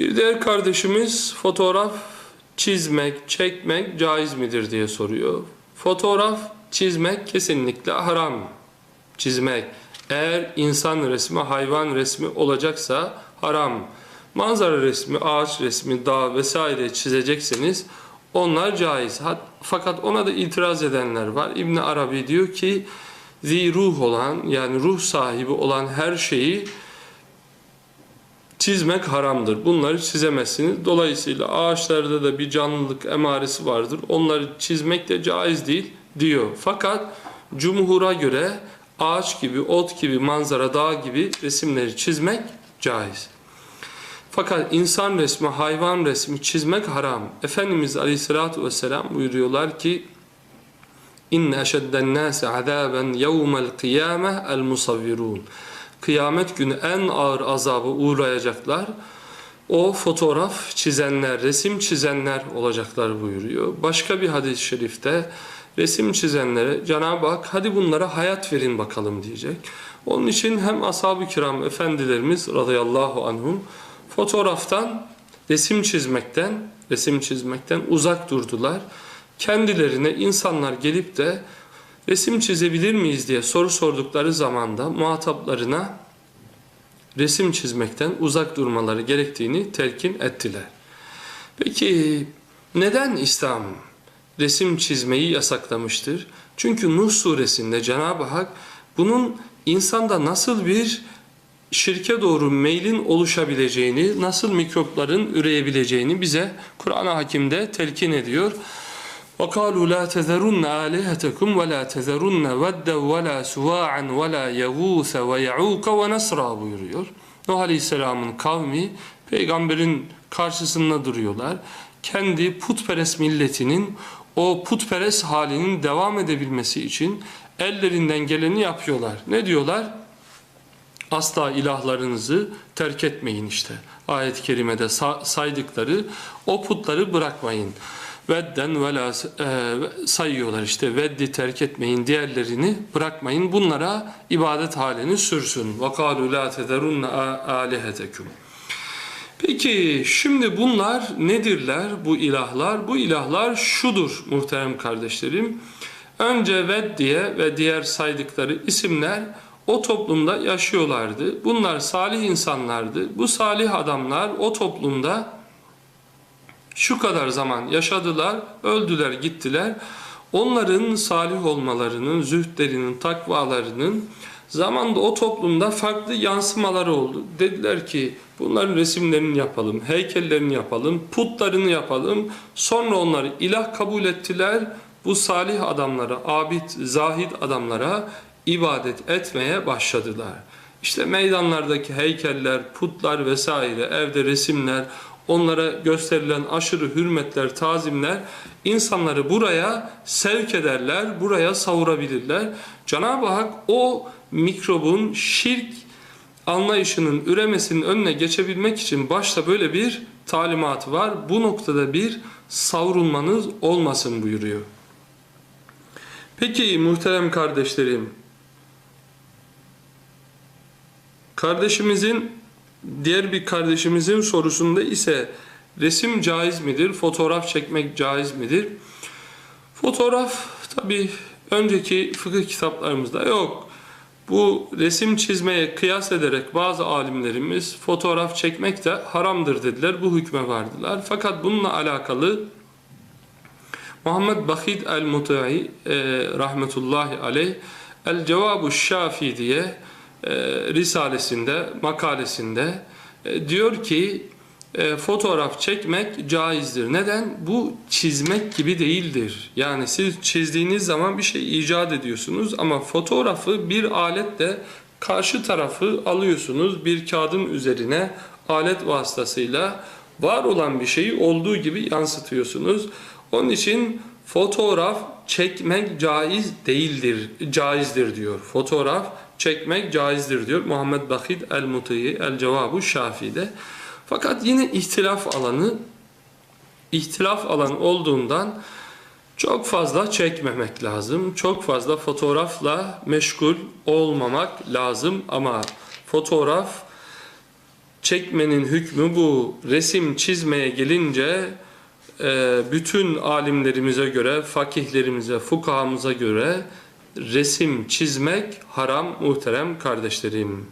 Bir diğer kardeşimiz fotoğraf çizmek, çekmek caiz midir diye soruyor. Fotoğraf çizmek kesinlikle haram. Çizmek. Eğer insan resmi, hayvan resmi olacaksa haram. Manzara resmi, ağaç resmi, dağ vesaire çizecekseniz onlar caiz. Fakat ona da itiraz edenler var. İbn Arabi diyor ki zi ruh olan yani ruh sahibi olan her şeyi çizmek haramdır. Bunları çizemezsiniz. Dolayısıyla ağaçlarda da bir canlılık emaresi vardır. Onları çizmek de caiz değil diyor. Fakat cumhura göre ağaç gibi, ot gibi, manzara, dağ gibi resimleri çizmek caiz. Fakat insan resmi, hayvan resmi çizmek haram. Efendimiz Aleyhisselatü Vesselam buyuruyorlar ki İnne eşedden nâse azâben yevmel kıyâme el. Kıyamet günü en ağır azabı uğrayacaklar. O fotoğraf çizenler, resim çizenler olacaklar buyuruyor. Başka bir hadis-i şerifte resim çizenlere Cenab-ı Hak hadi bunlara hayat verin bakalım diyecek. Onun için hem ashab-ı kiram efendilerimiz radıyallahu anhum fotoğraftan, resim çizmekten, resim çizmekten uzak durdular. Kendilerine insanlar gelip de resim çizebilir miyiz diye soru sordukları zamanda muhataplarına resim çizmekten uzak durmaları gerektiğini telkin ettiler. Peki neden İslam resim çizmeyi yasaklamıştır? Çünkü Nuh suresinde Cenab-ı Hak bunun insanda nasıl bir şirke doğru meylin oluşabileceğini, nasıl mikropların üreyebileceğini bize Kur'an-ı Hakim'de telkin ediyor. وَقَالُوا لَا تَذَرُنَّ آلِهَتَكُمْ وَلَا تَذَرُنَّ وَدَّ وَلَا سُوَاعًا وَلَا يَغُوثَ وَيَعُوكَ وَنَسْرًا buyuruyor. Nuh Aleyhisselam'ın kavmi peygamberin karşısında duruyorlar. Kendi putperest milletinin o putperest halinin devam edebilmesi için ellerinden geleni yapıyorlar. Ne diyorlar? asla ilahlarınızı terk etmeyin işte. Ayet-i kerimede sa- saydıkları o putları bırakmayın. Vedden ve la e, sayıyorlar işte veddi terk etmeyin diğerlerini bırakmayın bunlara ibadet halini sürsün. Ve kalu la tederunne alihetekum. Peki şimdi bunlar nedirler bu ilahlar? Bu ilahlar şudur muhterem kardeşlerim. Önce Ved diye ve diğer saydıkları isimler o toplumda yaşıyorlardı. Bunlar salih insanlardı. Bu salih adamlar o toplumda şu kadar zaman yaşadılar, öldüler, gittiler. Onların salih olmalarının, zühdlerinin, takvalarının zamanda o toplumda farklı yansımaları oldu. Dediler ki bunların resimlerini yapalım, heykellerini yapalım, putlarını yapalım. Sonra onları ilah kabul ettiler. Bu salih adamlara, abid, zahid adamlara ibadet etmeye başladılar. İşte meydanlardaki heykeller, putlar vesaire, evde resimler, onlara gösterilen aşırı hürmetler, tazimler insanları buraya sevk ederler, buraya savurabilirler. Cenab-ı Hak o mikrobun şirk anlayışının üremesinin önüne geçebilmek için başta böyle bir talimatı var. Bu noktada bir savrulmanız olmasın buyuruyor. Peki muhterem kardeşlerim, kardeşimizin diğer bir kardeşimizin sorusunda ise resim caiz midir, fotoğraf çekmek caiz midir? Fotoğraf tabi önceki fıkıh kitaplarımızda yok. Bu resim çizmeye kıyas ederek bazı alimlerimiz fotoğraf çekmek de haramdır dediler. Bu hükme vardılar. Fakat bununla alakalı Muhammed Bahid el-Mutai e, rahmetullahi aleyh El Cevabu Şafi diye e, risalesinde, makalesinde e, diyor ki e, fotoğraf çekmek caizdir. Neden? Bu çizmek gibi değildir. Yani siz çizdiğiniz zaman bir şey icat ediyorsunuz ama fotoğrafı bir aletle karşı tarafı alıyorsunuz bir kağıdın üzerine alet vasıtasıyla var olan bir şeyi olduğu gibi yansıtıyorsunuz. Onun için fotoğraf çekmek caiz değildir, caizdir diyor. Fotoğraf çekmek caizdir diyor Muhammed Bakid el-Mutiyi el-Cevabu Şafi'de. Fakat yine ihtilaf alanı ihtilaf alan olduğundan çok fazla çekmemek lazım. Çok fazla fotoğrafla meşgul olmamak lazım ama fotoğraf çekmenin hükmü bu. Resim çizmeye gelince e, bütün alimlerimize göre, fakihlerimize, fukahamıza göre resim çizmek haram muhterem kardeşlerim.